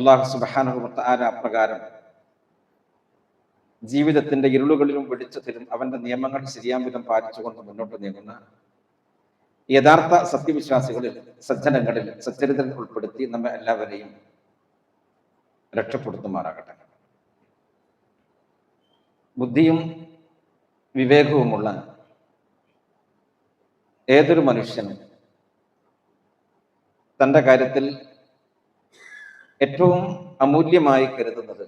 അള്ളാഹു സുബാനുഭവത്ത് ആര പ്രകാരം ജീവിതത്തിന്റെ ഇരുളുകളിലും വെളിച്ചത്തിലും അവന്റെ നിയമങ്ങൾ ശരിയാം വിധം പാലിച്ചുകൊണ്ട് മുന്നോട്ട് നീങ്ങുന്ന യഥാർത്ഥ സത്യവിശ്വാസികളിൽ സജ്ജനങ്ങളിൽ സച്ചരിതരിൽ ഉൾപ്പെടുത്തി നമ്മെ എല്ലാവരെയും രക്ഷപ്പെടുത്തുമാറാകട്ടെ. ബുദ്ധിയും വിവേകവുമുള്ള ഏതൊരു മനുഷ്യനും തന്റെ കാര്യത്തിൽ ഏറ്റവും അമൂല്യമായി കരുതുന്നത്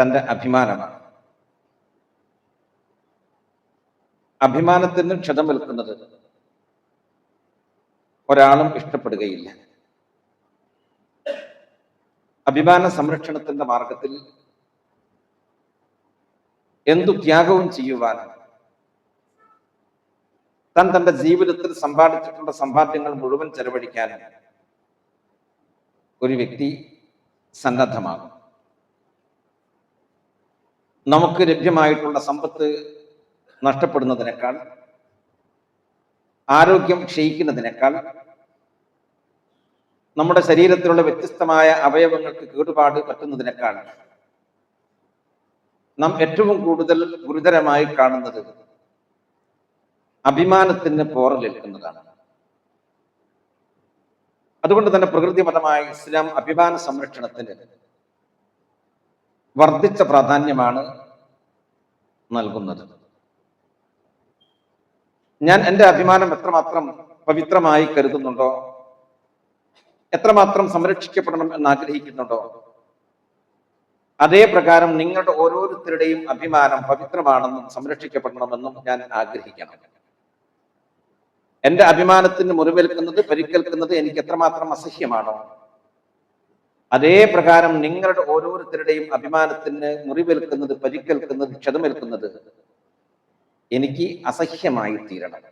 തന്റെ അഭിമാനമാണ്. അഭിമാനത്തിന് ക്ഷതം വിൽക്കുന്നത് ഒരാളും ഇഷ്ടപ്പെടുകയില്ല. അഭിമാന സംരക്ഷണത്തിന്റെ മാർഗത്തിൽ എന്തു ത്യാഗവും ചെയ്യുവാനും താൻ തന്റെ ജീവിതത്തിൽ സമ്പാദിച്ചിട്ടുള്ള സമ്പാദ്യങ്ങൾ മുഴുവൻ ചെലവഴിക്കാനും ഒരു വ്യക്തി സന്നദ്ധമാകും നമുക്ക് ലഭ്യമായിട്ടുള്ള സമ്പത്ത് നഷ്ടപ്പെടുന്നതിനേക്കാൾ ആരോഗ്യം ക്ഷയിക്കുന്നതിനേക്കാൾ നമ്മുടെ ശരീരത്തിലുള്ള വ്യത്യസ്തമായ അവയവങ്ങൾക്ക് കേടുപാട് പറ്റുന്നതിനേക്കാൾ നാം ഏറ്റവും കൂടുതൽ ഗുരുതരമായി കാണുന്നത് അഭിമാനത്തിന് പോറലേൽക്കുന്നതാണ്. അതുകൊണ്ട് തന്നെ പ്രകൃതിപരമായ ഇസ്ലാം അഭിമാന സംരക്ഷണത്തിന് വർദ്ധിച്ച പ്രാധാന്യമാണ് നൽകുന്നത്. ഞാൻ എന്റെ അഭിമാനം എത്രമാത്രം പവിത്രമായി കരുതുന്നുണ്ടോ? എത്രമാത്രം സംരക്ഷിക്കപ്പെടണം എന്ന് ആഗ്രഹിക്കുന്നുണ്ടോ അതേ പ്രകാരം നിങ്ങളുടെ ഓരോരുത്തരുടെയും അഭിമാനം പവിത്രമാണെന്നും സംരക്ഷിക്കപ്പെടണമെന്നും ഞാൻ ആഗ്രഹിക്കണം. എന്റെ അഭിമാനത്തിന് മുറിവേൽക്കുന്നത് പരിക്കേൽക്കുന്നത് എനിക്ക് എത്രമാത്രം അസഹ്യമാണോ? അതേ പ്രകാരം നിങ്ങളുടെ ഓരോരുത്തരുടെയും അഭിമാനത്തിന് മുറിവേൽക്കുന്നത് പരിക്കേൽക്കുന്നത് ക്ഷതമേൽക്കുന്നത് എനിക്ക് അസഹ്യമായി തീരണം.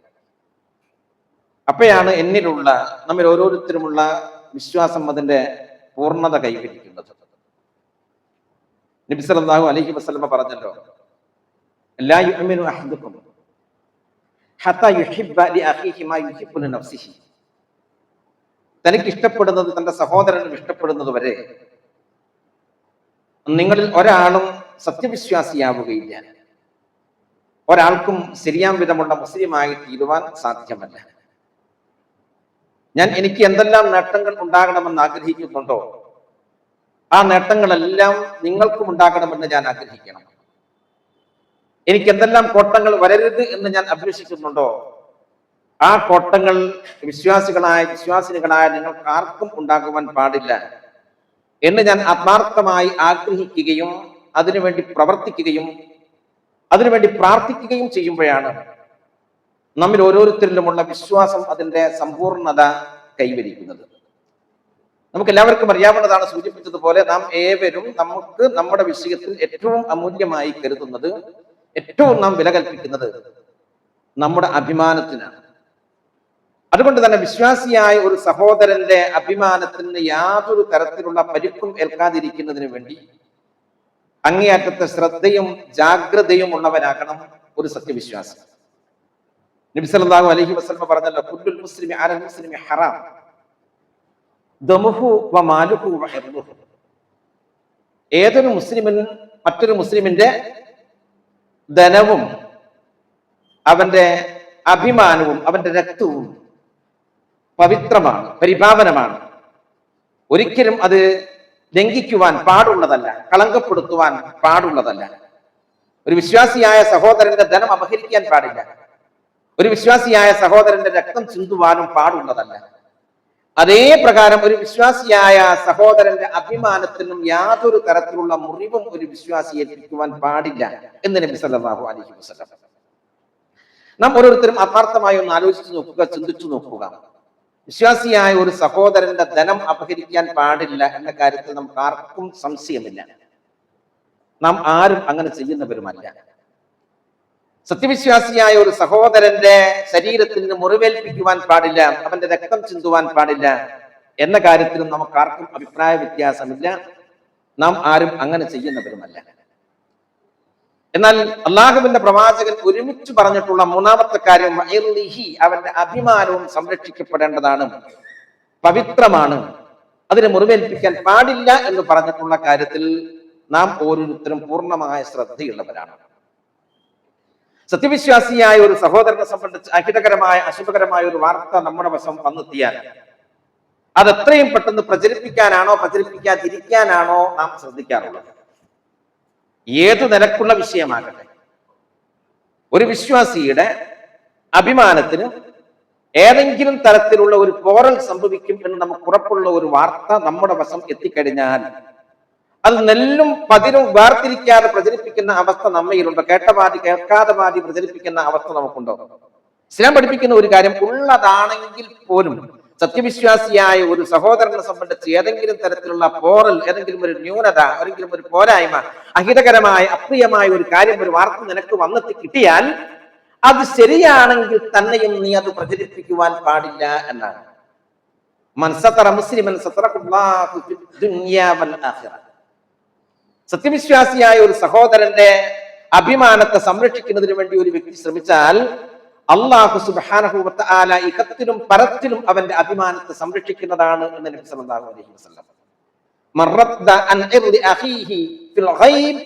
അപ്പോഴാണ് എന്നിലുള്ള നമ്മിൽ ഓരോരുത്തരുമുള്ള വിശ്വാസം അതിന്റെ പൂർണത കൈവരിക്കുന്നത്. നബി അലഹി വസ്ലമ പറഞ്ഞല്ലോ എല്ലാ യുഅ്മിനു അഹദുക്കും ഹത്താ യുഹിബ ലി അഖീഹി മാ യുഹിബ്ബു ലി നഫ്സിഹി. തനിക്ക് ഇഷ്ടപ്പെടുന്നത് തന്റെ സഹോദരനും ഇഷ്ടപ്പെടുന്നത് വരെ നിങ്ങളിൽ ഒരാളും സത്യവിശ്വാസിയാവുകയില്ല. ഒരാൾക്കും ശരിയാം വിധമുള്ള മുസ്ലിമായി തീരുവാൻ സാധ്യമല്ല. ഞാൻ എനിക്ക് എന്തെല്ലാം നേട്ടങ്ങൾ ഉണ്ടാകണമെന്ന് ആഗ്രഹിക്കുന്നുണ്ടോ? ആ നേട്ടങ്ങളെല്ലാം നിങ്ങൾക്കും ഉണ്ടാകണമെന്ന് ഞാൻ ആഗ്രഹിക്കണം. എനിക്ക് എന്തെല്ലാം കോട്ടങ്ങൾ വരരുത് എന്ന് ഞാൻ അഭ്യസിക്കുന്നുണ്ടോ? ആ കോട്ടങ്ങൾ വിശ്വാസികളായ വിശ്വാസിനികളായ നിങ്ങൾക്ക് ആർക്കും ഉണ്ടാകുവാൻ പാടില്ല എന്ന് ഞാൻ ആത്മാർത്ഥമായി ആഗ്രഹിക്കുകയും അതിനുവേണ്ടി പ്രവർത്തിക്കുകയും അതിനുവേണ്ടി പ്രാർത്ഥിക്കുകയും ചെയ്യുമ്പോഴാണ് നമ്മിൽ ഓരോരുത്തരിലുമുള്ള വിശ്വാസം അതിന്റെ സമ്പൂർണത കൈവരിക്കുന്നത്. നമുക്ക് എല്ലാവർക്കും അറിയാവുന്നതാണ് സൂചിപ്പിച്ചതുപോലെ നാം ഏവരും നമുക്ക് നമ്മുടെ വിഷയത്തിൽ ഏറ്റവും അമൂല്യമായി കരുതുന്നത് ഏറ്റവും നാം വില കൽപ്പിക്കുന്നത് നമ്മുടെ അഭിമാനത്തിനാണ്. അതുകൊണ്ട് തന്നെ വിശ്വാസിയായ ഒരു സഹോദരന്റെ അഭിമാനത്തിന് യാതൊരു തരത്തിലുള്ള പരിക്കും ഏൽക്കാതിരിക്കുന്നതിന് വേണ്ടി അങ്ങേയറ്റത്തെ ശ്രദ്ധയും ജാഗ്രതയും ഉള്ളവരാകണം ഒരു സത്യവിശ്വാസി. നബി സല്ലല്ലാഹു അലൈഹി വസല്ലം പറഞ്ഞല്ലോ കുല്ലുൽ മുസ്ലിമി അലൽ മുസ്ലിമി ഹറാം. വ മാലുഹു ഏതൊരു മുസ്ലിമിനും മറ്റൊരു മുസ്ലിമിന്റെ ധനവും അവന്റെ അഭിമാനവും അവന്റെ രക്തവും പവിത്രമാണ് പരിപാവനമാണ് ഒരിക്കലും അത് ലംഘിക്കുവാൻ പാടുള്ളതല്ല കളങ്കപ്പെടുത്തുവാൻ പാടുള്ളതല്ല. ഒരു വിശ്വാസിയായ സഹോദരന്റെ ധനം അപഹരിക്കാൻ പാടില്ല. ഒരു വിശ്വാസിയായ സഹോദരന്റെ രക്തം ചിന്തുവാനും പാടുള്ളതല്ല. അതേ പ്രകാരം ഒരു വിശ്വാസിയായ സഹോദരന്റെ അഭിമാനത്തിനും യാതൊരു തരത്തിലുള്ള മുറിവും ഒരു വിശ്വാസിയെ ഏൽപ്പിക്കുവാൻ പാടില്ല എന്ന് നബി സല്ലല്ലാഹു അലൈഹി വസല്ലം. നാം ഓരോരുത്തരും ആത്മാർത്ഥമായി ഒന്ന് ആലോചിച്ചു നോക്കുക ചിന്തിച്ചു നോക്കുക. വിശ്വാസിയായ ഒരു സഹോദരന്റെ ധനം അപഹരിക്കാൻ പാടില്ല എന്ന കാര്യത്തിൽ നമുക്ക് ആർക്കും സംശയമില്ല. നാം ആരും അങ്ങനെ ചെയ്യുന്നവരുമല്ല. സത്യവിശ്വാസിയായ ഒരു സഹോദരന്റെ ശരീരത്തിന് മുറിവേൽപ്പിക്കുവാൻ പാടില്ല അവന്റെ രക്തം ചിന്തുവാൻ പാടില്ല എന്ന കാര്യത്തിലും നമുക്ക് ആർക്കും അഭിപ്രായ വ്യത്യാസമില്ല. നാം ആരും അങ്ങനെ ചെയ്യുന്നവരുമല്ല. എന്നാൽ അള്ളാഹുവിന്റെ പ്രവാചകൻ ഒരുമിച്ച് പറഞ്ഞിട്ടുള്ള മൂന്നാമത്തെ കാര്യം അവന്റെ അഭിമാനവും സംരക്ഷിക്കപ്പെടേണ്ടതാണ് പവിത്രമാണ് അതിനെ മുറിവേൽപ്പിക്കാൻ പാടില്ല എന്ന് പറഞ്ഞിട്ടുള്ള കാര്യത്തിൽ നാം ഓരോരുത്തരും പൂർണമായ ശ്രദ്ധയുള്ളവരാണ്. സത്യവിശ്വാസിയായ ഒരു സഹോദരനെ സംബന്ധിച്ച് അഹിതകരമായ അശുഭകരമായ ഒരു വാർത്ത നമ്മുടെ വശം വന്നെത്തിയാൽ അത് എത്രയും പെട്ടെന്ന് പ്രചരിപ്പിക്കാനാണോ പ്രചരിപ്പിക്കാതിരിക്കാനാണോ നാം ശ്രദ്ധിക്കാറുള്ളത്? ഏതു നിലക്കുള്ള വിഷയമാകട്ടെ. ഒരു വിശ്വാസിയുടെ അഭിമാനത്തിന് ഏതെങ്കിലും തരത്തിലുള്ള ഒരു പോറൽ സംഭവിക്കും എന്ന് നമുക്ക് ഉറപ്പുള്ള ഒരു വാർത്ത നമ്മുടെ വശം എത്തിക്കഴിഞ്ഞാൽ അത് നെല്ലും പതിരും വേർതിരിക്കാതെ പ്രചരിപ്പിക്കുന്ന അവസ്ഥ നമ്മയിലുണ്ട്. കേട്ടമാതി കേൾക്കാതെ പാതി പ്രചരിപ്പിക്കുന്ന അവസ്ഥ നമുക്കുണ്ടോ. ഇസ്ലാം പഠിപ്പിക്കുന്ന ഒരു കാര്യം ഉള്ളതാണെങ്കിൽ പോലും സത്യവിശ്വാസിയായ ഒരു സഹോദരനെ സംബന്ധിച്ച് ഏതെങ്കിലും തരത്തിലുള്ള പോറൽ ഏതെങ്കിലും ഒരു ന്യൂനത ഏതെങ്കിലും ഒരു പോരായ്മ അഹിതകരമായ അപ്രിയമായ ഒരു കാര്യം ഒരു വാർത്ത നിനക്ക് വന്നെത്തി കിട്ടിയാൽ അത് ശരിയാണെങ്കിൽ തന്നെയും നീ അത് പ്രചരിപ്പിക്കുവാൻ പാടില്ല എന്നാണ്. മൻസത്തറ മുസ്ലിമൻ സത്തറഹുല്ലാഹു സത്യവിശ്വാസിയായ ഒരു സഹോദരന്റെ അഭിമാനത്തെ സംരക്ഷിക്കുന്നതിന് വേണ്ടി ഒരു വ്യക്തി ശ്രമിച്ചാൽ അള്ളാഹു സുബ്ഹാനഹു വതആല ഇഹത്തിലും പരത്തിലും അവന്റെ അഭിമാനത്തെ സംരക്ഷിക്കുന്നതാണ് എന്ന് നബി സല്ലല്ലാഹു അലൈഹി വസല്ലം. മൻ റദ്ദ അൻ ഇർദി അഖീഹി ഫിൽ ഗൈബ്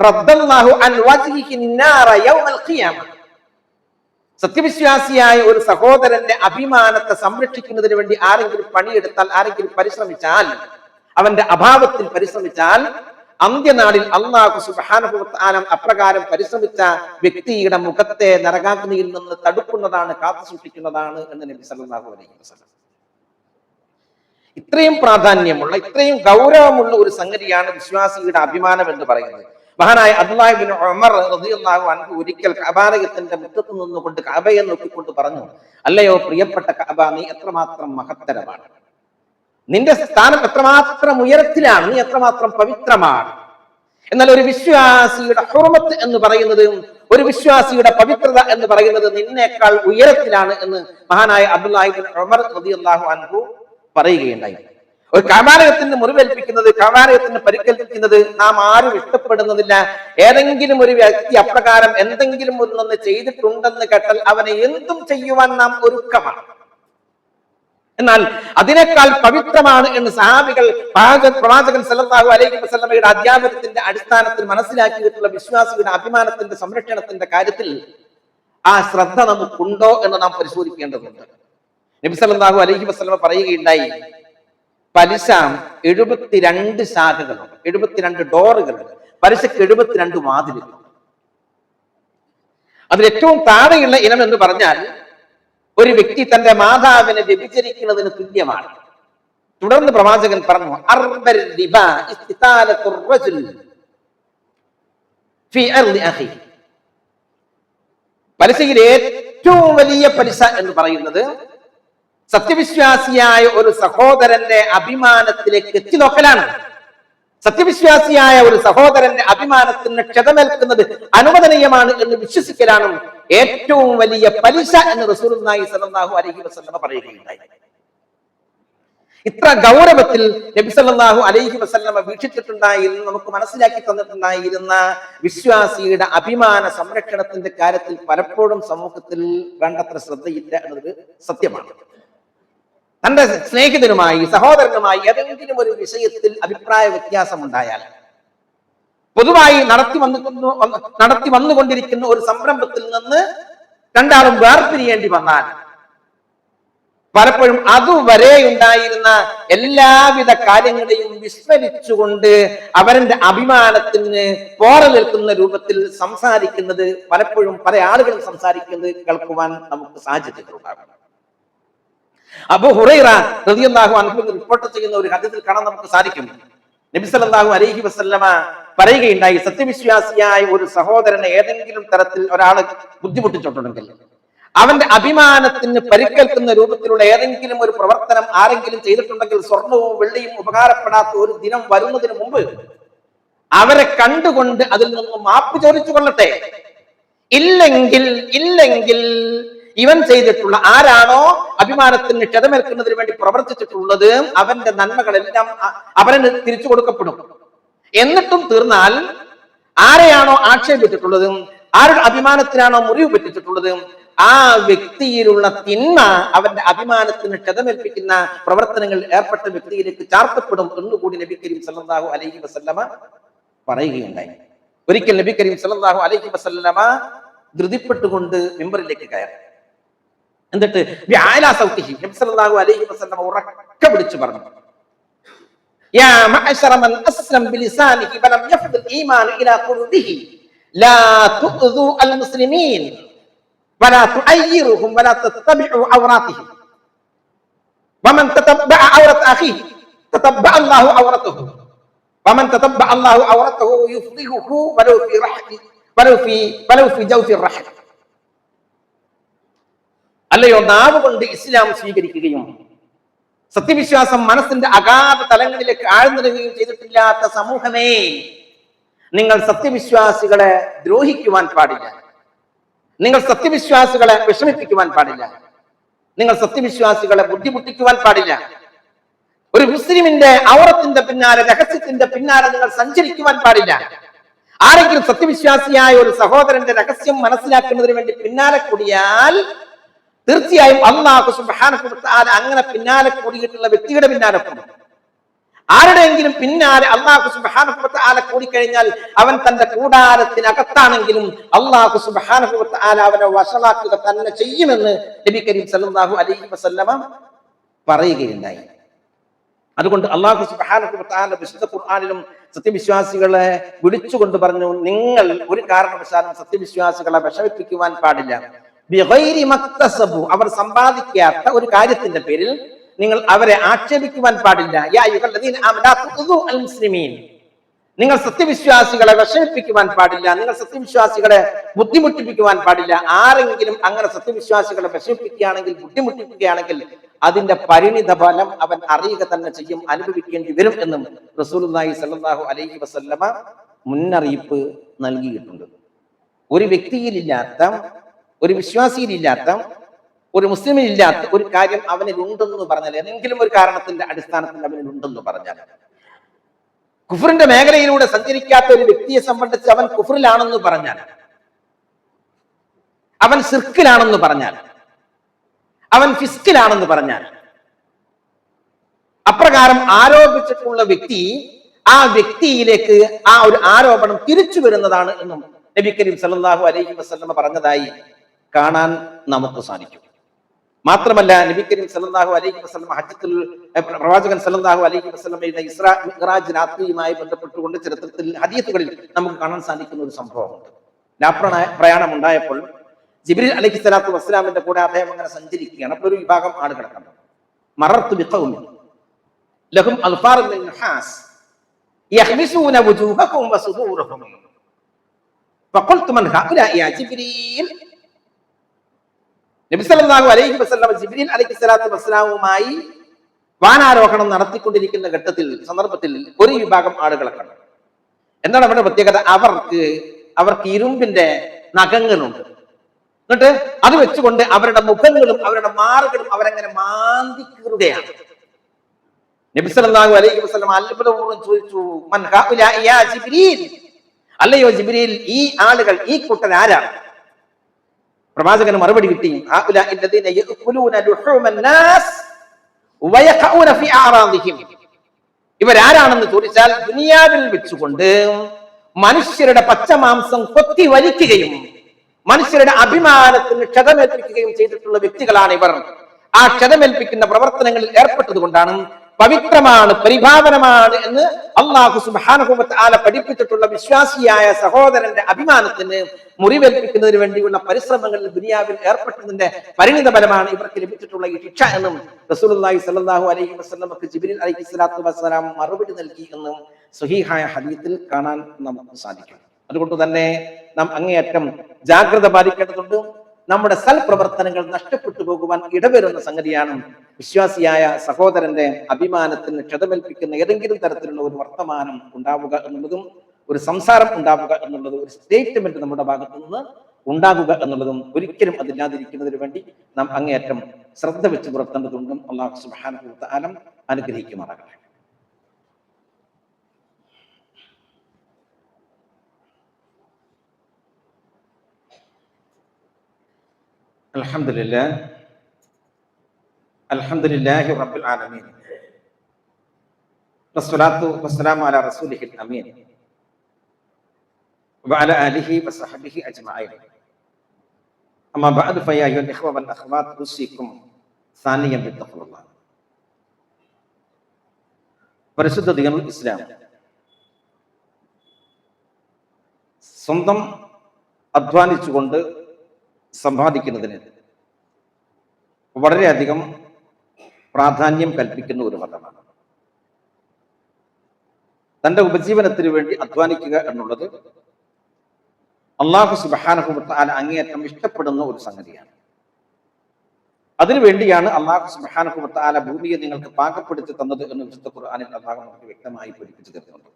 റദ്ദല്ലാഹു അൻ വജ്ഹിഹി നാര യൗമൽ ഖിയാമ. സത്യവിശ്വാസിയായ ഒരു സഹോദരന്റെ അഭിമാനത്തെ സംരക്ഷിക്കുന്നതിന് വേണ്ടി ആരെങ്കിലും പണിയെടുത്താൽ ആരെങ്കിലും പരിശ്രമിച്ചാൽ അവന്റെ അഭാവത്തിൽ പരിശ്രമിച്ചാൽ അന്ത്യനാളിൽ അള്ളാഹു സുബാനുഭവത്താനം അപ്രകാരം പരിശ്രമിച്ച വ്യക്തിയുടെ മുഖത്തെ നരകാഗ്നിയിൽ നിന്ന് തടുക്കുന്നതാണ് കാത്തു സൂക്ഷിക്കുന്നതാണ് എന്ന് നബി സല്ലല്ലാഹു അലൈഹി വസ്ലം ഇത്രയും പ്രാധാന്യമുള്ള ഇത്രയും ഗൗരവമുള്ള ഒരു സംഗതിയാണ് വിശ്വാസിയുടെ അഭിമാനം എന്ന് പറയുന്നത്. മഹാനായ അബ്ദുല്ലാഹിബിൻ ഉമർ റളിയല്ലാഹു അൻഹു ഒരിക്കൽ കബാലകത്തിന്റെ മുറ്റത്ത് നിന്നുകൊണ്ട് കഅബയെ നോക്കിക്കൊണ്ട് പറഞ്ഞു അല്ലയോ പ്രിയപ്പെട്ട കഅബ നീ എത്രമാത്രം മഹത്തരമാണ്? നിന്റെ സ്ഥാനം എത്രമാത്രം ഉയരത്തിലാണ് നീ എത്രമാത്രം പവിത്രമാണ്. എന്നാൽ ഒരു വിശ്വാസിയുടെ ഹുർമത്ത് എന്ന് പറയുന്നത് ഒരു വിശ്വാസിയുടെ പവിത്രത എന്ന് പറയുന്നത് നിന്നേക്കാൾ ഉയരത്തിലാണ് എന്ന് മഹാനായ അബ്ദുല്ലാഹിബിൻ ഉമർ റളിയല്ലാഹു അൻഹു പറയുകയുണ്ടായി. ഒരു കമാലയത്തിന് മുറിവേൽപ്പിക്കുന്നത് കമാലയത്തിന് പരിക്കേൽപ്പിക്കുന്നത് നാം ആരും ഇഷ്ടപ്പെടുന്നതില്ല. ഏതെങ്കിലും ഒരു വ്യക്തി അപ്രകാരം എന്തെങ്കിലും ഒന്നൊന്ന് ചെയ്തിട്ടുണ്ടെന്ന് കേട്ടാൽ അവനെ എന്തും ചെയ്യുവാൻ നാം ഒരുക്കമാണ്. എന്നാൽ അതിനേക്കാൾ പവിത്രമാണ് എന്ന് സഹാബികൾ പ്രവാചകൻ സല്ലല്ലാഹു അലൈഹി വസല്ലമയുടെ അധ്യാപനത്തിന്റെ അടിസ്ഥാനത്തിൽ മനസ്സിലാക്കിയിട്ടുള്ള വിശ്വാസിയുടെ അഭിമാനത്തിന്റെ സംരക്ഷണത്തിന്റെ കാര്യത്തിൽ ആ ശ്രദ്ധ നമുക്കുണ്ടോ എന്ന് നാം പരിശോധിക്കേണ്ടതുണ്ട്. നബി സല്ലല്ലാഹു അലൈഹി വസല്ലമ പറയുകയുണ്ടായി പലിശ എഴുപത്തിരണ്ട് ശാഖകളുണ്ട് എഴുപത്തിരണ്ട് ഡോറുകളുണ്ട് പലിശക്ക് എഴുപത്തിരണ്ട് വാതിലുകളുണ്ട് അതിൽ ഏറ്റവും താഴെയുള്ള ഇനം എന്ന് പറഞ്ഞാൽ ഒരു വ്യക്തി തന്റെ മാതാവിനെ വ്യഭിചരിക്കുന്നതിന് തുല്യമാണ്. തുടർന്ന് പ്രവാചകൻ പറഞ്ഞു പലിശയിൽ ഏറ്റവും വലിയ പലിശ എന്ന് പറയുന്നത് സത്യവിശ്വാസിയായ ഒരു സഹോദരന്റെ അഭിമാനത്തിലേക്ക് എത്തി നോക്കലാണ് സത്യവിശ്വാസിയായ ഒരു സഹോദരന്റെ അഭിമാനത്തിന് ക്ഷതമേൽക്കുന്നത് അനുവദനീയമാണ് എന്ന് വിശ്വസിക്കലാണ് ഏറ്റവും വലിയ പലിശ എന്ന് റസൂലുള്ളാഹി സ്വല്ലല്ലാഹു അലൈഹി വസല്ലമ പറയുകയുണ്ടായി. ഇത്ര ഗൗരവത്തിൽ നബി സല്ലല്ലാഹു അലൈഹി വസല്ലമ വീക്ഷിച്ചിട്ടുണ്ടായിരുന്നു നമുക്ക് മനസ്സിലാക്കി തന്നിട്ടുണ്ടായിരുന്ന വിശ്വാസിയുടെ അഭിമാന സംരക്ഷണത്തിന്റെ കാര്യത്തിൽ പലപ്പോഴും സമൂഹത്തിൽ വേണ്ടത്ര ശ്രദ്ധയില്ല എന്നത് സത്യമാണ്. തന്റെ സ്നേഹിതനുമായി സഹോദരനുമായി ഏതെങ്കിലും ഒരു വിഷയത്തിൽ അഭിപ്രായ വ്യത്യാസം ഉണ്ടായാൽ പൊതുവായി നടത്തി വന്നു നടത്തി വന്നുകൊണ്ടിരിക്കുന്ന ഒരു സംരംഭത്തിൽ നിന്ന് രണ്ടാളും വേർപിരിയേണ്ടി വന്നാൽ പലപ്പോഴും അതുവരെ ഉണ്ടായിരുന്ന എല്ലാവിധ കാര്യങ്ങളെയും വിസ്മരിച്ചുകൊണ്ട് അവരുടെ അഭിമാനത്തിന് പോറ നിൽക്കുന്ന രൂപത്തിൽ സംസാരിക്കുന്നത് പലപ്പോഴും പല ആളുകളും സംസാരിക്കുന്നത് കേൾക്കുവാൻ നമുക്ക് സാഹചര്യങ്ങളുണ്ടാകും. അബു ഹുറൈറ ഹൃദയം റിപ്പോർട്ട് ചെയ്യുന്ന ഒരു ഹദീസിൽ കാണാൻ നമുക്ക് സാധിക്കും. നബി സല്ലല്ലാഹു അലൈഹി വസല്ലമ പറയുകയുണ്ടായി സത്യവിശ്വാസിയായ ഒരു സഹോദരനെ ഏതെങ്കിലും തരത്തിൽ ഒരാൾ ബുദ്ധിമുട്ടിച്ചിട്ടുണ്ടെങ്കിൽ അവന്റെ അഭിമാനത്തിന് പരിക്കേൽക്കുന്ന രൂപത്തിലുള്ള ഏതെങ്കിലും ഒരു പ്രവർത്തനം ആരെങ്കിലും ചെയ്തിട്ടുണ്ടെങ്കിൽ സ്വർണവും വെള്ളിയും ഉപകാരപ്പെടാത്ത ഒരു ദിനം വരുന്നതിന് മുമ്പ് അവരെ കണ്ടുകൊണ്ട് അതിൽ നിന്നും മാപ്പ് ചോദിച്ചു കൊള്ളട്ടെ. ഇല്ലെങ്കിൽ ഇല്ലെങ്കിൽ ഇവൻ ചെയ്തിട്ടുള്ള ആരാണോ അഭിമാനത്തിന് ക്ഷതമേൽക്കുന്നതിന് വേണ്ടി പ്രവർത്തിച്ചിട്ടുള്ളത് അവന്റെ നന്മകളെല്ലാം അവന് തിരിച്ചു കൊടുക്കപ്പെടും. എന്നിട്ടും തീർന്നാൽ ആരെയാണോ ആക്ഷേപിച്ചിട്ടുള്ളത് ആരുടെ അഭിമാനത്തിനാണോ മുറിവ് പറ്റിച്ചിട്ടുള്ളത് ആ വ്യക്തിയിലുള്ള തിന്മ അവന്റെ അഭിമാനത്തിന് ക്ഷതമേൽപ്പിക്കുന്ന പ്രവർത്തനങ്ങൾ ഏർപ്പെട്ട വ്യക്തിയിലേക്ക് ചാർത്തപ്പെടും എന്നുകൂടി നബി കരീം സല്ലാഹു അലൈഹി വസല്ലമ പറയുകയുണ്ടായി. ഒരിക്കൽ നബി കരീം സല്ലാഹു അലൈഹി വസല്ലമ ധൃതിപ്പെട്ടുകൊണ്ട് മെമ്പറിലേക്ക് കയറി. എന്നിട്ട് വ്യാല സൗഖ്യം നബി സല്ലല്ലാഹു അലൈഹി വസല്ലമ ഉറക്കെ വിളിച്ചു പറഞ്ഞു يا معشر من أسلم بلسانه فلم يفض الإيمان إلى قلوبه لا تؤذوا المسلمين ولا تعيرهم ولا تتبعوا عوراتهم ومن تتبع عورة أخيه تتبع الله عورته ومن تتبع الله عورته يفضحه ولو في رحم ولو في ولو في جوف الرحم അല്ലയോ നാവ് കൊണ്ട് ഇസ്ലാം സ്വീകരിക്കുകയും സത്യവിശ്വാസം മനസ്സിന്റെ അഗാധ തലങ്ങളിലേക്ക് ആഴ്ന്നിടുകയും ചെയ്തിട്ടില്ലാത്ത സമൂഹമേ നിങ്ങൾ സത്യവിശ്വാസികളെ ദ്രോഹിക്കുവാൻ പാടില്ല. നിങ്ങൾ സത്യവിശ്വാസികളെ വിഷമിപ്പിക്കുവാൻ പാടില്ല. നിങ്ങൾ സത്യവിശ്വാസികളെ ബുദ്ധിമുട്ടിക്കുവാൻ പാടില്ല. ഒരു മുസ്ലിമിന്റെ ഔറത്തിന്റെ പിന്നാലെ രഹസ്യത്തിന്റെ പിന്നാലെ നിങ്ങൾ സഞ്ചരിക്കുവാൻ പാടില്ല. ആരെങ്കിലും സത്യവിശ്വാസിയായ ഒരു സഹോദരന്റെ രഹസ്യം മനസ്സിലാക്കുന്നതിന് വേണ്ടി പിന്നാലെ കൂടിയാൽ തീർച്ചയായും അള്ളാഹു തആല അങ്ങനെ പിന്നാലെ കൂടിയിട്ടുള്ള വ്യക്തിയുടെ പിന്നാലെ കൂടും ആരുടെയെങ്കിലും പിന്നാലെ അള്ളാഹു സുബ്ഹാനഹു വ തആല കൂടിക്കഴിഞ്ഞാൽ അവൻ തന്റെ കൂടാരത്തിനകത്താണെങ്കിലും അള്ളാഹു സുബ്ഹാനഹു വ തആല അവനെ വഷളാക്കുക തന്നെ ചെയ്യുമെന്ന് നബി കരീം സല്ലല്ലാഹു അലൈഹി വസല്ലമ പറയുകയുണ്ടായി. അതുകൊണ്ട് അള്ളാഹു തആല വിശുദ്ധ ഖുർആനിലും സത്യവിശ്വാസികളെ വിളിച്ചുകൊണ്ട് പറഞ്ഞു നിങ്ങൾ ഒരു കാരണവശാലും സത്യവിശ്വാസികളെ വിഷമിപ്പിക്കുവാൻ പാടില്ല. അവർ സമ്പാദിക്കാത്ത ഒരു കാര്യത്തിന്റെ പേരിൽ നിങ്ങൾ അവരെ ആക്ഷേപിക്കുവാൻ പാടില്ല. നിങ്ങൾ സത്യവിശ്വാസികളെ വിഷമിപ്പിക്കുവാൻ പാടില്ല. നിങ്ങൾ സത്യവിശ്വാസികളെ ബുദ്ധിമുട്ടിപ്പിക്കുവാൻ പാടില്ല. ആരെങ്കിലും അങ്ങനെ സത്യവിശ്വാസികളെ വിഷമിപ്പിക്കുകയാണെങ്കിൽ ബുദ്ധിമുട്ടിപ്പിക്കുകയാണെങ്കിൽ അതിന്റെ പരിണിത ഫലം അവൻ അറിയുക തന്നെ ചെയ്യും. അനുഭവിക്കേണ്ടി വരും എന്നും റസൂലുള്ളാഹി സല്ലാഹു അലൈഹി വസല്ലമ മുന്നറിയിപ്പ് നൽകിയിട്ടുണ്ട്. ഒരു വ്യക്തിയിലില്ലാത്ത ഒരു വിശ്വാസിയിലില്ലാത്ത ഒരു മുസ്ലിമിനില്ലാത്ത ഒരു കാര്യം അവനിൽ ഉണ്ടെന്ന് പറഞ്ഞാൽ ഏതെങ്കിലും ഒരു കാരണത്തിന്റെ അടിസ്ഥാനത്തിൽ അവനിൽ ഉണ്ടെന്ന് പറഞ്ഞാൽ കുഫറിന്റെ മേഖലയിലൂടെ സഞ്ചരിക്കാത്ത ഒരു വ്യക്തിയെ സംബന്ധിച്ച് അവൻ കുഫറിലാണെന്ന് പറഞ്ഞാൽ അവൻ സിർക്കിലാണെന്ന് പറഞ്ഞാൽ അവൻ ഫിസ്കിലാണെന്ന് പറഞ്ഞാൽ അപ്രകാരം ആരോപിച്ചിട്ടുള്ള വ്യക്തി ആ വ്യക്തിയിലേക്ക് ആ ഒരു ആരോപണം തിരിച്ചു വരുന്നതാണ് എന്നും നബി കരീം സല്ലാഹു അലൈഹി വസ്ലമ പറഞ്ഞതായി കാണാൻ നമുക്ക് സാധിക്കും. മാത്രമല്ല നബി കരീം സല്ലല്ലാഹു അലൈഹി വസ്ലം ഹജ്ജത്തിൽ പ്രവാചകൻ സല്ലല്ലാഹു അലൈഹി വസ്ലമയുടെ ഇസ്രാ മിഹ്റാജ് രാത്രിയുമായി ബന്ധപ്പെട്ടുകൊണ്ട് ചരിത്രത്തിൽ ഹദീസുകളിൽ നമുക്ക് കാണാൻ സാധിക്കുന്ന ഒരു സംഭവമുണ്ട്. നാപ്രണ പ്രയാണം ഉണ്ടായപ്പോൾ ജിബ്രിൽ അലഹി സ്വലാത്തു വസ്സലാമിന്റെ കൂടെ അദ്ദേഹം അങ്ങനെ സഞ്ചരിക്കുകയാണ്. അപ്പോൾ ഒരു വിഭാഗം ആളുകളെ കണ്ടു. മറർത്തു ബിഖൗമി ലഹും അൽഫാർ മിൻ ഹാസ് യഹ്മിസൂന വുജൂഹകും വസുദൂറഹും ഫഖൽതു മൻ ഹൗലാ യാ ജിബ്രീൽ നബി സല്ലല്ലാഹു അലൈഹി വസല്ലം ജിബ്രീൽ അലൈഹി സ്വലാത്തു വസ്ലാമുമായി വാനാരോഹണം നടത്തിക്കൊണ്ടിരിക്കുന്ന ഘട്ടത്തിൽ സന്ദർഭത്തിൽ ഒരു വിഭാഗം ആളുകളെ കണ്ടു. എന്താണ് അവരുടെ പ്രത്യേകത? അവർക്ക് അവർക്ക് ഇരുമ്പിന്റെ നഖങ്ങളുണ്ട്. എന്നിട്ട് അത് വെച്ചുകൊണ്ട് അവരുടെ മുഖങ്ങളും അവരുടെ മാറുകളും അവരങ്ങനെ മാന്തി കീറുകയാണ് നബി സല്ലല്ലാഹു അലൈഹി വസല്ലം അത്ഭുതപൂർവം ചോദിച്ചു മൻ അല്ലയോ ജിബ്രീൽ ഈ ആളുകൾ ഈ കൂട്ടർ ആരാണ്? പ്രവാചകന് മറുപടി കിട്ടി. ഇവരാരാണെന്ന് ചോദിച്ചാൽ ദുനിയാവിൽ വെച്ചുകൊണ്ട് മനുഷ്യരുടെ പച്ചമാംസം കൊത്തി വലിക്കുകയും മനുഷ്യരുടെ അഭിമാനത്തിന് ക്ഷതമേൽപ്പിക്കുകയും ചെയ്തിട്ടുള്ള വ്യക്തികളാണ് ഇവർ ആ ക്ഷതമേൽപ്പിക്കുന്ന പ്രവർത്തനങ്ങളിൽ ഏർപ്പെട്ടത് കൊണ്ടാണ് പവിത്രമാണ് പരിഭാവനമാണ് എന്ന് അള്ളാഹു സുബാനുഭവത്ത് ആല പഠിപ്പിച്ചിട്ടുള്ള വിശ്വാസിയായ സഹോദരന്റെ അഭിമാനത്തിന് മുറിവേൽപ്പിക്കുന്നതിന് വേണ്ടിയുള്ള പരിശ്രമങ്ങളിൽ ദുനിയാവിൽ ഏർപ്പെട്ടതിന്റെ പരിണിത ഫലമാണ് ഇവർക്ക് ലഭിച്ചിട്ടുള്ള ഈ ശിക്ഷ എന്നും റസൂലുള്ളാഹി സ്വല്ലല്ലാഹു അലൈഹി വസ്ലമക്ക് ജിബ്രീൽ അലൈഹി സ്വലാത്തു വസ്സലാം മറുപടി നൽകി എന്നും സുഹീഹായ ഹദീത്തിൽ കാണാൻ നമുക്ക് സാധിക്കും. അതുകൊണ്ട് തന്നെ നാം അങ്ങേയറ്റം ജാഗ്രത പാലിക്കേണ്ടതുണ്ട്. നമ്മുടെ സൽപ്രവർത്തനങ്ങൾ നഷ്ടപ്പെട്ടു പോകുവാൻ ഇടവരുന്ന സംഗതിയാണ്. വിശ്വാസിയായ സഹോദരന്റെ അഭിമാനത്തിന് ക്ഷതമേൽപ്പിക്കുന്ന ഏതെങ്കിലും തരത്തിലുള്ള ഒരു വർത്തമാനം ഉണ്ടാവുക എന്നുള്ളതും ഒരു സംസാരം ഉണ്ടാവുക എന്നുള്ളതും ഒരു സ്റ്റേറ്റ്മെന്റ് നമ്മുടെ ഭാഗത്തു നിന്ന് ഉണ്ടാകുക എന്നുള്ളതും ഒരിക്കലും അതില്ലാതിരിക്കുന്നതിന് വേണ്ടി നാം അങ്ങേയറ്റം ശ്രദ്ധ വെച്ച് പുറത്തേണ്ടതുണ്ടും അള്ളാഹു സുബ്ഹാനഹു വ തആല അനുഗ്രഹിക്കുമാറാകട്ടെ. الحمد لله الحمد لله رب العالمين والصلاة والسلام على رسوله الأمين وعلى آله وصحبه أجمعين أما بعد فيا أيها الإخوة والأخوات أوصيكم ثانيا بتقوى الله പരിശുദ്ധ ദീനുൽ ഇസ്ലാം സ്വന്തം അധ്വാനിച്ചുകൊണ്ട് സമ്പാദിക്കുന്നതിന് വളരെയധികം പ്രാധാന്യം കൽപ്പിക്കുന്ന ഒരു മതമാണ്. തന്റെ ഉപജീവനത്തിന് വേണ്ടി അധ്വാനിക്കുക എന്നുള്ളത് അള്ളാഹു സുബാനഹുബത്താല അങ്ങേയറ്റം ഇഷ്ടപ്പെടുന്ന ഒരു സംഗതിയാണ്. അതിനുവേണ്ടിയാണ് അള്ളാഹു സുബാനഹുബത്താല ഭൂമിയെ നിങ്ങൾക്ക് പാകപ്പെടുത്തി തന്നത് എന്ന് വിശുദ്ധ ഖുർആാനിൽ അള്ളാഹു നമുക്ക് വ്യക്തമായി പഠിപ്പിച്ചു തരുന്നുണ്ട്.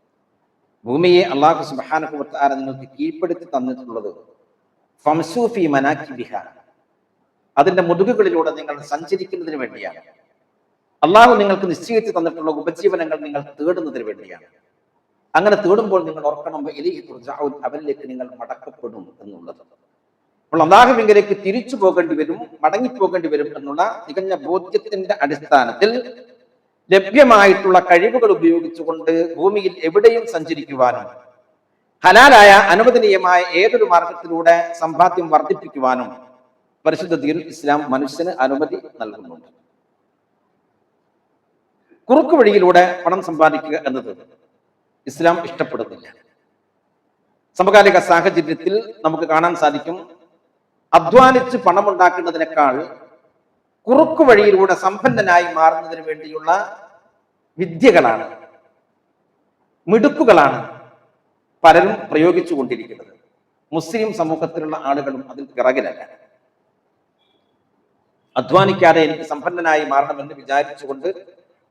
ഭൂമിയെ അള്ളാഹു സുബാനഹുബത്താല നിങ്ങൾക്ക് കീഴ്പ്പെടുത്തി തന്നിട്ടുള്ളത് ഫംസൂഫി മനാക്കി ബിഹ അതിന്റെ മുതുകുകളിലൂടെ നിങ്ങൾ സഞ്ചരിക്കുന്നതിന് വേണ്ടിയാണ്. അള്ളാഹു നിങ്ങൾക്ക് നിശ്ചയിച്ച് തന്നിട്ടുള്ള ഉപജീവനങ്ങൾ നിങ്ങൾ തേടുന്നതിന് വേണ്ടിയാണ്. അങ്ങനെ തേടുമ്പോൾ നിങ്ങൾ ഓർക്കണം എലിഹി തുർജാവുൻ അവരിലേക്ക് നിങ്ങൾ മടക്കപ്പെടും എന്നുള്ളത്. അപ്പോൾ അള്ളാഹുവിംഗലേക്ക് തിരിച്ചു പോകേണ്ടി വരും മടങ്ങിപ്പോകേണ്ടി വരും എന്നുള്ള തികഞ്ഞ ബോധ്യത്തിന്റെ അടിസ്ഥാനത്തിൽ ലഭ്യമായിട്ടുള്ള കഴിവുകൾ ഉപയോഗിച്ചുകൊണ്ട് ഭൂമിയിൽ എവിടെയും സഞ്ചരിക്കുവാനും ഹലാലായ അനുവദനീയമായ ഏതൊരു മാർഗത്തിലൂടെ സമ്പാദ്യം വർദ്ധിപ്പിക്കുവാനും പരിശുദ്ധ ദീൻ ഇസ്ലാം മനുഷ്യന് അനുമതി നൽകുന്നുണ്ട്. കുറുക്കു വഴിയിലൂടെ പണം സമ്പാദിക്കുക എന്നത് ഇസ്ലാം ഇഷ്ടപ്പെടുന്നില്ല. സമകാലിക സാഹചര്യത്തിൽ നമുക്ക് കാണാൻ സാധിക്കും അധ്വാനിച്ച് പണമുണ്ടാക്കുന്നതിനേക്കാൾ കുറുക്കു വഴിയിലൂടെ സമ്പന്നനായി മാറുന്നതിന് വേണ്ടിയുള്ള വിദ്യകളാണ് മിടുക്കുകളാണ് പലരും പ്രയോഗിച്ചു കൊണ്ടിരിക്കുന്നത്. മുസ്ലിം സമൂഹത്തിലുള്ള ആളുകളും അതിൽ പിറകിലല്ല. അധ്വാനിക്കാതെ എനിക്ക് സമ്പന്നനായി മാറണമെന്ന് വിചാരിച്ചുകൊണ്ട്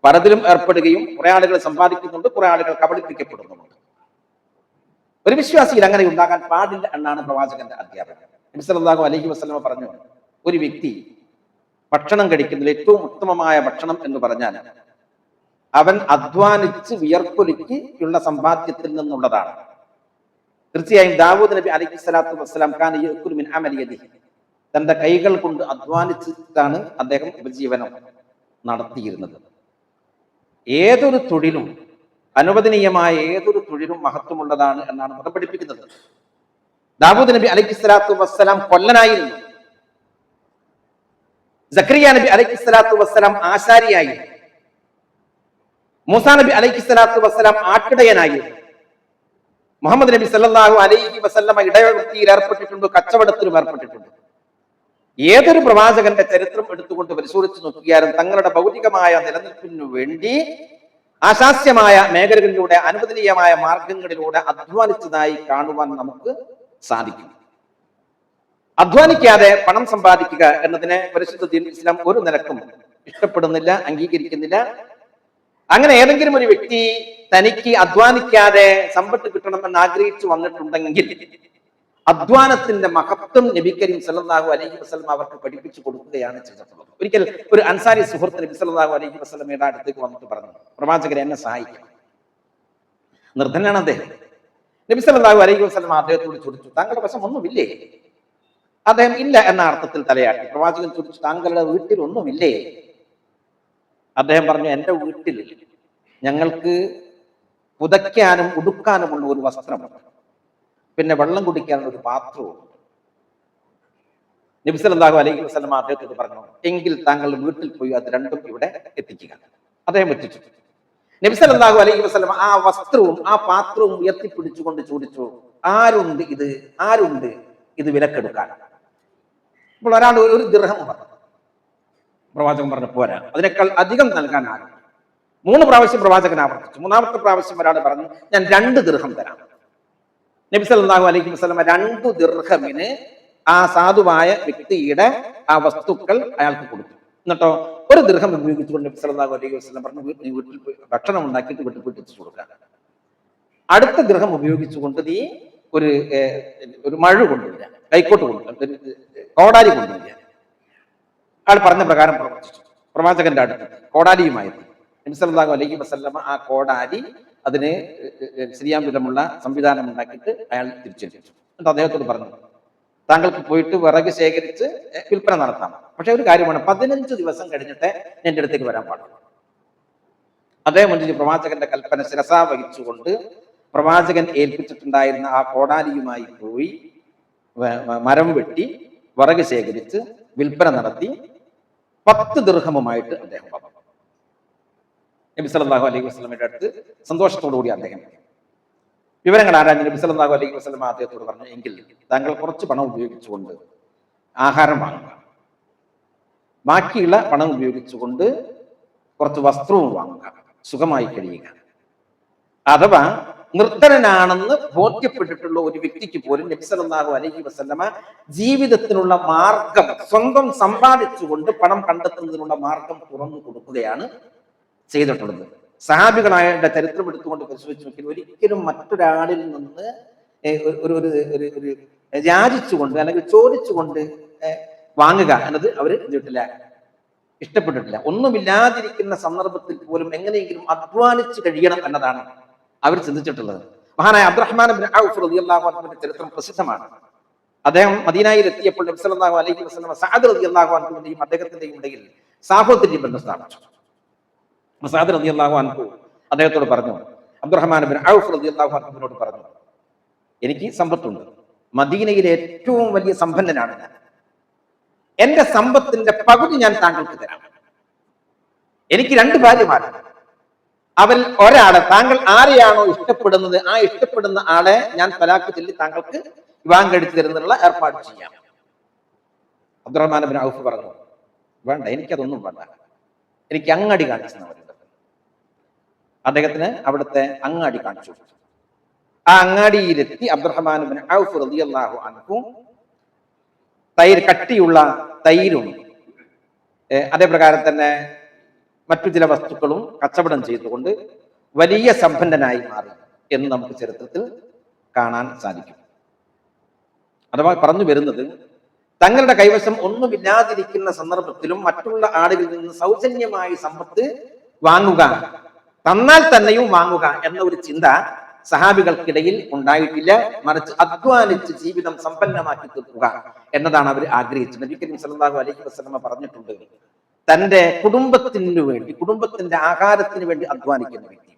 പലതിലും ഏർപ്പെടുകയും കുറെ ആളുകൾ സമ്പാദിക്കുന്നുണ്ട് കുറെ ആളുകൾ കബളിപ്പിക്കപ്പെടുന്നുണ്ട് ഒരു വിശ്വാസിയിൽ അങ്ങനെ ഉണ്ടാകാൻ പാടില്ല എന്നാണ് പ്രവാചകന്റെ അധ്യാപനം. നബിസലാഹു അലഹി വസ്ലമ പറഞ്ഞു ഒരു വ്യക്തി ഭക്ഷണം കഴിക്കുന്നതിൽ ഏറ്റവും ഉത്തമമായ ഭക്ഷണം എന്ന് പറഞ്ഞാൽ അവൻ അധ്വാനിച്ച് വിയർപ്പൊലുക്കി ഉള്ള സമ്പാദ്യത്തിൽ നിന്നുള്ളതാണ്. തീർച്ചയായും ദാവൂദ് നബി അലൈഹി സ്വലാത്തു വസ്സലാം ഖാൻ മിൻ അമലിയതി തന്റെ കൈകൾ കൊണ്ട് അധ്വാനിച്ചിട്ടാണ് അദ്ദേഹം ഉപജീവനം നടത്തിയിരുന്നത്. ഏതൊരു തൊഴിലും അനുവദനീയമായ ഏതൊരു തൊഴിലും മഹത്വമുള്ളതാണ് എന്നാണ് മതം പഠിപ്പിക്കുന്നത്. ദാവൂദ് നബി അലൈഹി സ്വലാത്തു വസ്സലാം കൊല്ലനായിരുന്നു. സക്രിയ നബി അലൈഹി സ്വലാത്തു വസ്സലാം ആശാരിയായിരുന്നു. മൂസാ നബി അലൈഹി സ്വലാത്തു വസ്സലാം ആട്ടിടയനായിരുന്നു. മുഹമ്മദ് നബി സല്ലാഹു അലൈഹി വസല്ലമ ഇടവൃത്തിയിൽ ഏർപ്പെട്ടിട്ടുണ്ട് കച്ചവടത്തിലും ഏർപ്പെട്ടിട്ടുണ്ട്. ഏതൊരു പ്രവാചകന്റെ ചരിത്രം എടുത്തുകൊണ്ട് പരിശോധിച്ച് നോക്കിയാലും തങ്ങളുടെ ഭൗതികമായ നിലനിൽപ്പിനു വേണ്ടി ആശാസ്യമായ മേഖലകളിലൂടെ അനുവദനീയമായ മാർഗങ്ങളിലൂടെ അധ്വാനിച്ചതായി കാണുവാൻ നമുക്ക് സാധിക്കും. അധ്വാനിക്കാതെ പണം സമ്പാദിക്കുക എന്നതിനെ പരിശുദ്ധ ഇസ്ലാം ഒരു നിലക്കും ഇഷ്ടപ്പെടുന്നില്ല അംഗീകരിക്കുന്നില്ല. അങ്ങനെ ഏതെങ്കിലും ഒരു വ്യക്തി തനിക്ക് അധ്വാനിക്കാതെ സമ്പത്ത് കിട്ടണമെന്ന് ആഗ്രഹിച്ചു വന്നിട്ടുണ്ടെങ്കിൽ അധ്വാനത്തിന്റെ മഹത്വം നബി കരീം സല്ലല്ലാഹു അലൈഹി വസല്ലം അവർക്ക് പഠിപ്പിച്ചു കൊടുക്കുകയാണ് ചെയ്തിട്ടുള്ളത്. ഒരിക്കൽ ഒരു അൻസാരി സുഹൃത്ത് നബി സല്ലല്ലാഹു അലൈഹി വസല്ലമയുടെ അടുത്തേക്ക് വന്നിട്ട് പറഞ്ഞു പ്രവാചകരെ എന്നെ സഹായിക്കണം. നിർധനാണ് അദ്ദേഹം. നബി സല്ലല്ലാഹു അലൈഹി വസ്ലം അദ്ദേഹത്തോട് ചോദിച്ചു താങ്കളുടെ വശം ഒന്നുമില്ലേ? അദ്ദേഹം ഇല്ല എന്ന അർത്ഥത്തിൽ തലയാട്ടി. പ്രവാചകൻ ചോദിച്ചു താങ്കളുടെ വീട്ടിൽ ഒന്നുമില്ലേ? അദ്ദേഹം പറഞ്ഞു എന്റെ വീട്ടിൽ ഞങ്ങൾക്ക് പുതയ്ക്കാനും ഉടുക്കാനുമുള്ള ഒരു വസ്ത്രമുണ്ട്. പിന്നെ വെള്ളം കുടിക്കാനുള്ള ഒരു പാത്രവും നബിസലാഹു അലൈഹി വസ്ലം അദ്ദേഹത്തോട് പറഞ്ഞു എങ്കിൽ താങ്കൾ വീട്ടിൽ പോയി അത് രണ്ടും ഇവിടെ എത്തിക്കുക. അദ്ദേഹം എത്തിച്ചു. നബിസലാഹു അലൈഹി വസ്ലം ആ വസ്ത്രവും ആ പാത്രവും ഉയർത്തിപ്പിടിച്ചുകൊണ്ട് ചോദിച്ചു ആരുണ്ട് ഇത്? ആരുണ്ട് ഇത് വിലക്കെടുക്കാൻ? അപ്പോൾ ഒരാൾ ഒരു ദൃഹം പറഞ്ഞു. പ്രവാചകൻ പറഞ്ഞു പോരാ അതിനേക്കാൾ അധികം നൽകാനാകും മൂന്ന് പ്രാവശ്യം പ്രവാചകൻ ആവർത്തിച്ചു. മൂന്നാമത്തെ പ്രാവശ്യം ഒരാൾ പറഞ്ഞു ഞാൻ രണ്ട് ദീർഘം തരാം. നബി സല്ലല്ലാഹു അലൈഹി വസല്ലമ രണ്ടു ദീർഘമിന് ആ സാധുവായ വ്യക്തിയുടെ ആ വസ്തുക്കൾ അയാൾക്ക് കൊടുത്തു. എന്നിട്ടോ ഒരു ദൃഹം ഉപയോഗിച്ചുകൊണ്ട് നബി സല്ലല്ലാഹു അലൈഹി വസല്ലം പറഞ്ഞു നീ വീട്ടിൽ ഭക്ഷണം ഉണ്ടാക്കിയിട്ട് വീട്ടിൽ പോയിട്ട് എത്തിച്ചു കൊടുക്കുക. അടുത്ത ഗൃഹം ഉപയോഗിച്ചുകൊണ്ട് നീ ഒരു ഒരു മഴ കൊണ്ടുവരിക കൈക്കോട്ട് കൊണ്ടുവരിക കോടാലി കൊണ്ടുവരിക. ആൾ പറഞ്ഞ പ്രകാരം പ്രവർത്തിച്ചു. പ്രവാചകന്റെ അടുത്ത് കോടാലിയുമായിരുന്നു എത്തി. നബി സല്ലല്ലാഹു അലൈഹി വസല്ലമ ആ കോടാലി അതിന് ശരിയാം വിധമുള്ള സംവിധാനം ഉണ്ടാക്കിയിട്ട് അയാൾ തിരിച്ചെടുത്തു എന്നിട്ട് അദ്ദേഹത്തോട് പറഞ്ഞു താങ്കൾക്ക് പോയിട്ട് വിറക് ശേഖരിച്ച് വിൽപ്പന നടത്താം. പക്ഷെ ഒരു കാര്യമാണ് പതിനഞ്ച് ദിവസം കഴിഞ്ഞിട്ട് എന്റെ അടുത്തേക്ക് വരാൻ പാടുള്ളൂ. അദ്ദേഹം മുന്നിൽ പ്രവാചകന്റെ കൽപ്പന ശിരസാ വഹിച്ചുകൊണ്ട് പ്രവാചകൻ ഏൽപ്പിച്ചിട്ടുണ്ടായിരുന്ന ആ കോടാലിയുമായി പോയി മരം വെട്ടി വിറക് ശേഖരിച്ച് വിൽപ്പന നടത്തി പത്ത് ദീർഘമുമായിട്ട് അദ്ദേഹം നബി സല്ലല്ലാഹു അലൈഹി വസല്ലമയുടെ അടുത്ത് സന്തോഷത്തോടുകൂടി അദ്ദേഹം വിവരങ്ങൾ ആരാഞ്ഞ്? നബി സല്ലല്ലാഹു അലൈഹി വസ്ലം അദ്ദേഹത്തോട് പറഞ്ഞു എങ്കിൽ താങ്കൾ കുറച്ച് പണം ഉപയോഗിച്ചുകൊണ്ട് ആഹാരം വാങ്ങുക. ബാക്കിയുള്ള പണം ഉപയോഗിച്ചുകൊണ്ട് കുറച്ച് വസ്ത്രവും വാങ്ങുക. സുഖമായി കഴിയുക. അഥവാ നിർദ്ധനനാണെന്ന് ബോധ്യപ്പെട്ടിട്ടുള്ള ഒരു വ്യക്തിക്ക് പോലും നബ്സലാഹു അലഹി വസല്ലമ ജീവിതത്തിനുള്ള മാർഗം സ്വന്തം സമ്പാദിച്ചുകൊണ്ട് പണം കണ്ടെത്തുന്നതിനുള്ള മാർഗം തുറന്നു കൊടുക്കുകയാണ് ചെയ്തിട്ടുള്ളത്. സഹാബികളായ ചരിത്രം എടുത്തുകൊണ്ട് പരിശോധിച്ച് നോക്കിയാൽ ഒരിക്കലും മറ്റൊരാളിൽ നിന്ന് ഒരു- ഒരു ഒരു യാചിച്ചുകൊണ്ട് അല്ലെങ്കിൽ ചോദിച്ചുകൊണ്ട് വാങ്ങുക എന്നത് അവർ ചെയ്തിട്ടില്ല. ഇഷ്ടപ്പെട്ടിട്ടില്ല. ഒന്നുമില്ലാതിരിക്കുന്ന സന്ദർഭത്തിൽ പോലും എങ്ങനെയെങ്കിലും അധ്വാനിച്ച് കഴിയണം എന്നതാണ്. അവർ ചിന്തിച്ചിട്ടുള്ളത്. മഹാനായ അബ്ദുറഹ്മാൻ ചരിത്രം പ്രസിദ്ധമാണ്. അദ്ദേഹം മദീനയിൽ എത്തിയപ്പോൾ നബി സല്ലല്ലാഹു അലൈഹി വസല്ലം സഅദ് റളിയല്ലാഹു അൻഹുവിന്റെയും അദ്ദേഹത്തിന്റെയും ഇടയിൽ സാഹോദര്യ ബന്ധം സ്ഥാപിച്ചു. സഅദ് റളിയല്ലാഹു അൻഹു അദ്ദേഹത്തോട് പറഞ്ഞു അബ്ദുറഹ്മാൻ ബിൻ ഔഫ് റളിയല്ലാഹു അൻഹുവിനോട് പറഞ്ഞു എനിക്ക് സമ്പത്തുണ്ട്. മദീനയിലെ ഏറ്റവും വലിയ സമ്പന്നനാണ് ഞാൻ. എന്റെ സമ്പത്തിന്റെ പകുതി ഞാൻ താങ്കൾക്ക് തരാം. എനിക്ക് രണ്ട് ഭാര്യമാരാണ് അവൽ ഒരാളെ താങ്കൾ ആരെയാണോ ഇഷ്ടപ്പെടുന്നത് ആ ഇഷ്ടപ്പെടുന്ന ആളെ ഞാൻ തലാക്ക് ചൊല്ലി താങ്കൾക്ക് വിവാഹം കഴിച്ചു തരുന്നുള്ള ഏർപ്പാട് ചെയ്യാം. അബ്ദുറഹ്മാൻ ബിൻ ഔഫ് പറഞ്ഞു വേണ്ട എനിക്കതൊന്നും വേണ്ട. എനിക്ക് അങ്ങാടി കാണിച്ചു അദ്ദേഹത്തിന് അവിടുത്തെ അങ്ങാടി കാണിച്ചു. ആ അങ്ങാടിയിലെത്തി അബ്ദുറഹ്മാൻ ബിൻ ഔഫ് റളിയല്ലാഹു അൻഹു തൈര് കട്ടിയുള്ള തൈരും അതേപ്രകാരം അതേ പ്രകാരം തന്നെ മറ്റു ചില വസ്തുക്കളും കച്ചവടം ചെയ്തുകൊണ്ട് വലിയ സമ്പന്നനായി മാറി എന്ന് നമുക്ക് ചരിത്രത്തിൽ കാണാൻ സാധിക്കും. അഥവാ പറഞ്ഞു വരുന്നത് തങ്ങളുടെ കൈവശം ഒന്നുമില്ലാതിരിക്കുന്ന സന്ദർഭത്തിലും മറ്റുള്ള ആളുകളിൽ നിന്ന് സൗജന്യമായി സമ്പത്ത് വാങ്ങുക തന്നാൽ തന്നെയും വാങ്ങുക എന്ന ഒരു ചിന്ത സഹാബികൾക്കിടയിൽ ഉണ്ടായിട്ടില്ല. മറിച്ച് അധ്വാനിച്ച് ജീവിതം സമ്പന്നമാക്കി തീർക്കുക എന്നതാണ് അവർ ആഗ്രഹിച്ചത്. നബി കരീം അലൈഹി വസല്ലമ പറഞ്ഞിട്ടുണ്ട്. തന്റെ കുടുംബത്തിന് വേണ്ടി കുടുംബത്തിന്റെ ആഹാരത്തിന് വേണ്ടി അധ്വാനിക്കുന്ന വ്യക്തി.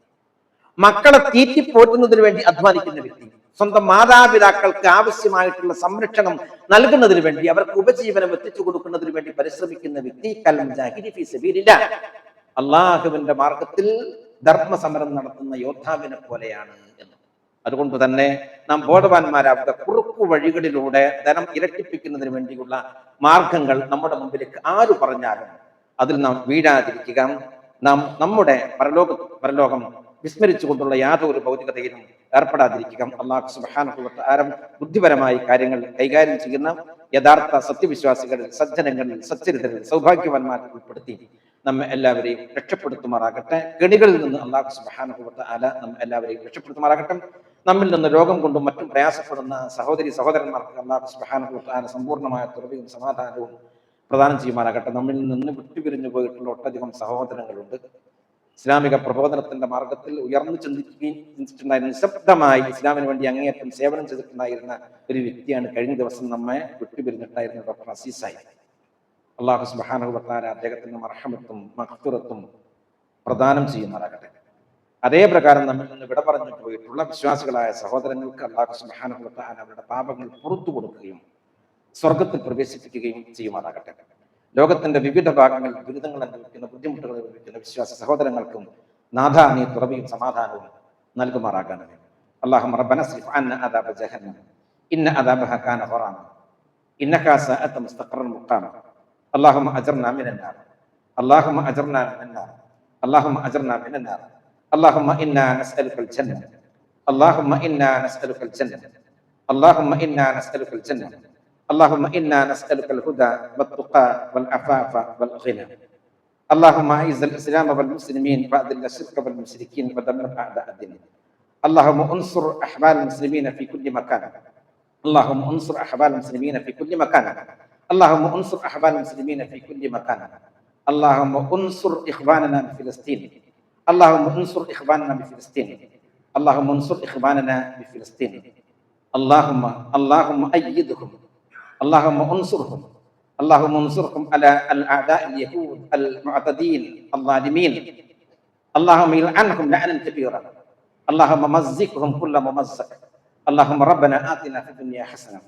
മക്കളെ തീറ്റിപ്പോറ്റുന്നതിന് വേണ്ടി അധ്വാനിക്കുന്ന വ്യക്തി. സ്വന്തം മാതാപിതാക്കൾക്ക് ആവശ്യമായിട്ടുള്ള സംരക്ഷണം നൽകുന്നതിന് വേണ്ടി അവർക്ക് ഉപജീവനം എത്തിച്ചു കൊടുക്കുന്നതിന് വേണ്ടി പരിശ്രമിക്കുന്ന വ്യക്തി കലം ഫീ സബീലില്ലാ. അള്ളാഹുവിന്റെ മാർഗത്തിൽ ധർമ്മസമരം നടത്തുന്ന യോദ്ധാവിനെ പോലെയാണ് എന്ന്. അതുകൊണ്ട് തന്നെ നാം ബോധവാന്മാരാവുക കുറുക്കു വഴികളിലൂടെ ധനം ഇരട്ടിപ്പിക്കുന്നതിന് വേണ്ടിയുള്ള മാർഗങ്ങൾ നമ്മുടെ മുമ്പിലേക്ക് ആര് പറഞ്ഞാലും അതിൽ നാം വീഴാതിരിക്കുക. നാം നമ്മുടെ പരലോക പരലോകം വിസ്മരിച്ചുകൊണ്ടുള്ള യാതൊരു ഭൗതികതയിലും ഏർപ്പെടാതിരിക്കുക. അള്ളാഹു സുബാനുഭവ ആരം ബുദ്ധിപരമായി കാര്യങ്ങൾ കൈകാര്യം ചെയ്യുന്ന യഥാർത്ഥ സത്യവിശ്വാസികളിൽ സജ്ജനങ്ങളിൽ സച്ചരിതരിൽ സൗഭാഗ്യവാന്മാരിൽ ഉൾപ്പെടുത്തി നമ്മെ എല്ലാവരെയും രക്ഷപ്പെടുത്തുമാറാകട്ടെ. കെണികളിൽ നിന്ന് അള്ളാഹു സുബാനുഭവ ആല നമ്മെ എല്ലാവരെയും രക്ഷപ്പെടുത്തുമാറാകട്ടെ. നമ്മിൽ നിന്ന് രോഗം കൊണ്ടും മറ്റും പ്രയാസപ്പെടുന്ന സഹോദരി സഹോദരന്മാർക്ക് അള്ളാഹു സുബാനുഭവ ആല സമ്പൂർണമായ തുറവിയും സമാധാനവും പ്രദാനം ചെയ്യുമാറാകട്ടെ. നമ്മിൽ നിന്ന് വിട്ടുപിരിഞ്ഞു പോയിട്ടുള്ള ഒട്ടധികം സഹോദരങ്ങളുണ്ട്. ഇസ്ലാമിക പ്രബോധനത്തിന്റെ മാർഗത്തിൽ ഉയർന്നു ചിന്തിക്കുകയും നിശബ്ദമായി ഇസ്ലാമിന് വേണ്ടി അങ്ങേയറ്റം സേവനം ചെയ്തിട്ടുണ്ടായിരുന്ന ഒരു വ്യക്തിയാണ് കഴിഞ്ഞ ദിവസം നമ്മെ വിട്ടുപിരിഞ്ഞിട്ടായിരുന്ന ഡോക്ടർ അസീസായി അള്ളാഹു സുബാനുഭവത്താര അദ്ദേഹത്തിന് മർഹമത്തും മഹത്തുറത്തും പ്രദാനം ചെയ്യുമാറാകട്ടെ. അതേ പ്രകാരം നമ്മിൽ നിന്ന് വിട പറഞ്ഞു പോയിട്ടുള്ള വിശ്വാസികളായ സഹോദരങ്ങൾക്ക് അള്ളാഹു സുബാനുഭവത്താര അവരുടെ പാപങ്ങൾ പുറത്തു കൊടുക്കുകയും സ്വർഗത്തിൽ പ്രവേശിപ്പിക്കുകയും ചെയ്യുമാറാകട്ടെ ലോകത്തിന്റെ വിവിധ ഭാഗങ്ങളിൽ ദുരിതങ്ങൾ അനുഭവിക്കുന്ന ബുദ്ധിമുട്ടുകൾ അനുഭവിക്കുന്ന വിശ്വാസ സഹോദരങ്ങൾക്കും നാഥ നീ തുറവിയും സമാധാനവും നൽകുമാറാകണമേ اللهم ربنا اصرف عنا عذاب جهنم إن عذابها كان غراما إنها ساءت مستقرا مقاما اللهم أجرنا من النار اللهم أجرنا من النار اللهم أجرنا من النار اللهم إنا نسألك الجنة اللهم إنا نسألك الجنة اللهم إنا نسألك الجنة اللهم إنا نسألك الهدى والتقى والعفاف والغنى. اللهم أعز الإسلام والمسلمين وأذل الشرك والمشركين ودمر أعداء الدين. اللهم انصر أحوال المسلمين في كل مكان. اللهم انصر أحوال المسلمين في كل مكان. اللهم انصر أحوال المسلمين في كل مكان. اللهم انصر إخواننا بفلسطين اللهم انصر إخواننا بفلسطين اللهم انصر إخواننا بفلسطين اللهم اللهم أيدهم. اللهم انصرهم. اللهم انصرهم على الأعداء اليهود المعتدين الظالمين. اللهم يلعنهم لعنا كبيرا. اللهم مزقهم كل ممزق. اللهم ربنا آتنا في الدنيا حسنة